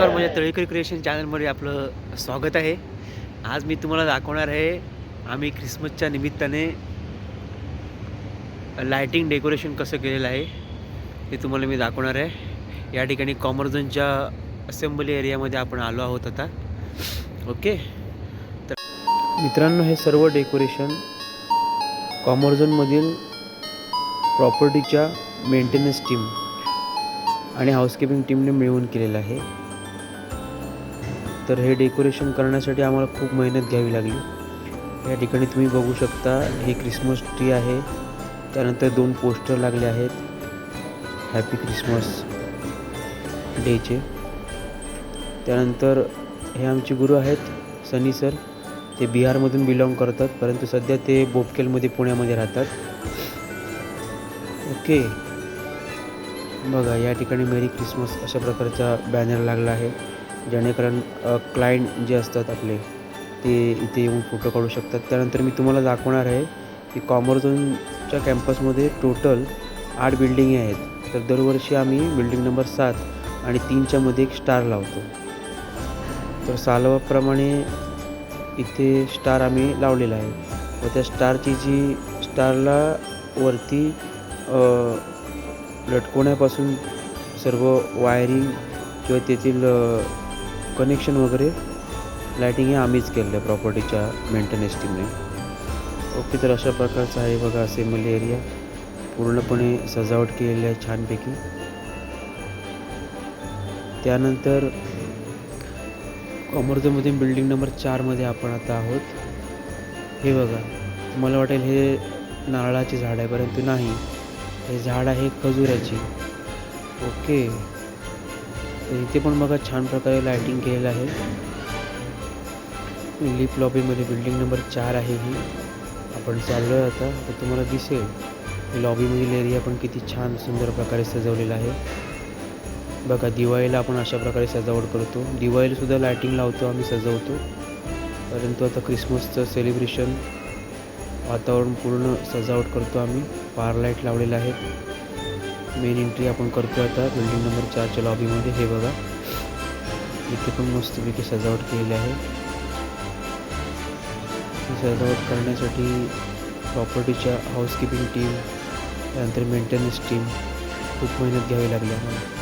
नमस्कार माझ्या तळीकर क्रिएशन चॅनलमध्ये आपलं स्वागत आहे. आज मी तुम्हाला दाखवणार आहे आम्ही ख्रिसमसच्या निमित्ताने लायटिंग डेकोरेशन कसं केलेलं आहे ते तुम्हाला मी दाखवणार आहे. या ठिकाणी कॉमर्झनच्या असेंब्ली एरियामध्ये आपण आलो आहोत आता. ओके तर मित्रांनो हे सर्व डेकोरेशन कॉमर्झनमधील प्रॉपर्टीच्या मेंटेनन्स टीम आणि हाऊसकीपिंग टीमने मिळवून केलेलं आहे. तर हे डेकोरेशन करण्यासाठी आम्हाला खूप मेहनत घ्यावी लागली. या ठिकाणी तुम्ही बघू शकता ही क्रिसमस ट्री आहे. त्यानंतर दोन पोस्टर लागले आहेत. हॅपी क्रिसमस डेचे त्यानंतर हे आमचे गुरु आहेत सनी सर ते बिहारमधून बिलॉंग करतात परंतु सध्या ते बोपकेलमध्ये पुण्यामध्ये राहतात. ओके. बघा या ठिकाणी मेरी क्रिसमस अशा प्रकारचा बॅनर लागला आहे. जेणेकरून क्लायंट जे असतात आपले ते इथे येऊन फोटो काढू शकतात. त्यानंतर मी तुम्हाला दाखवणार आहे की कॉमर्झोनच्या कॅम्पसमध्ये टोटल आठ बिल्डिंगे आहेत. तर दरवर्षी आम्ही बिल्डिंग नंबर सात आणि तीनच्यामध्ये एक स्टार लावतो. तर सालवाप्रमाणे इथे स्टार आम्ही लावलेला आहे. व त्या स्टारची जी स्टारला वरती लटकवण्यापासून सर्व वायरिंग किंवा तेथील कनेक्शन वगैरे लायटिंग हे आम्हीच केलं आहे प्रॉपर्टीच्या मेंटेनन्स टीमने ओके तर अशा प्रकारचा आहे बघा असेंब्ली एरिया पूर्णपणे सजावट केलेली आहे छानपैकी. त्यानंतर कॉमर्समधील बिल्डिंग नंबर चारमध्ये आपण आता आहोत. हे बघा मला वाटेल हे नारळाचे झाड आहे परंतु नाही. हे झाड आहे खजुराची. ओके इथे पण बघा छान प्रकारे लायटिंग केलेलं आहे. लिप लॉबीमध्ये बिल्डिंग नंबर चार आहे ही. आपण चाललो आहे आता तर तुम्हाला दिसेल. लॉबीमधील एरिया पण किती छान सुंदर प्रकारे सजवलेला आहे. बघा दिवाळीला आपण अशा प्रकारे सजावट करतो. दिवाळीलासुद्धा लायटिंग लावतो आम्ही सजवतो. परंतु आता क्रिसमसचं सेलिब्रेशन वातावरण पूर्ण सजावट करतो आम्ही. पार लाइट लावलेलं आहे. मेन एंट्री आपण करतो आता. बिल्डिंग नंबर चारच्या लॉबीमध्ये हे बघा. इथे पण मस्तपैकी सजावट केलेली आहे. सजावट करण्यासाठी प्रॉपर्टीच्या हाऊसकीपिंग टीम त्यानंतर मेंटेनन्स टीम खूप मेहनत घ्यावी लागली आम्हाला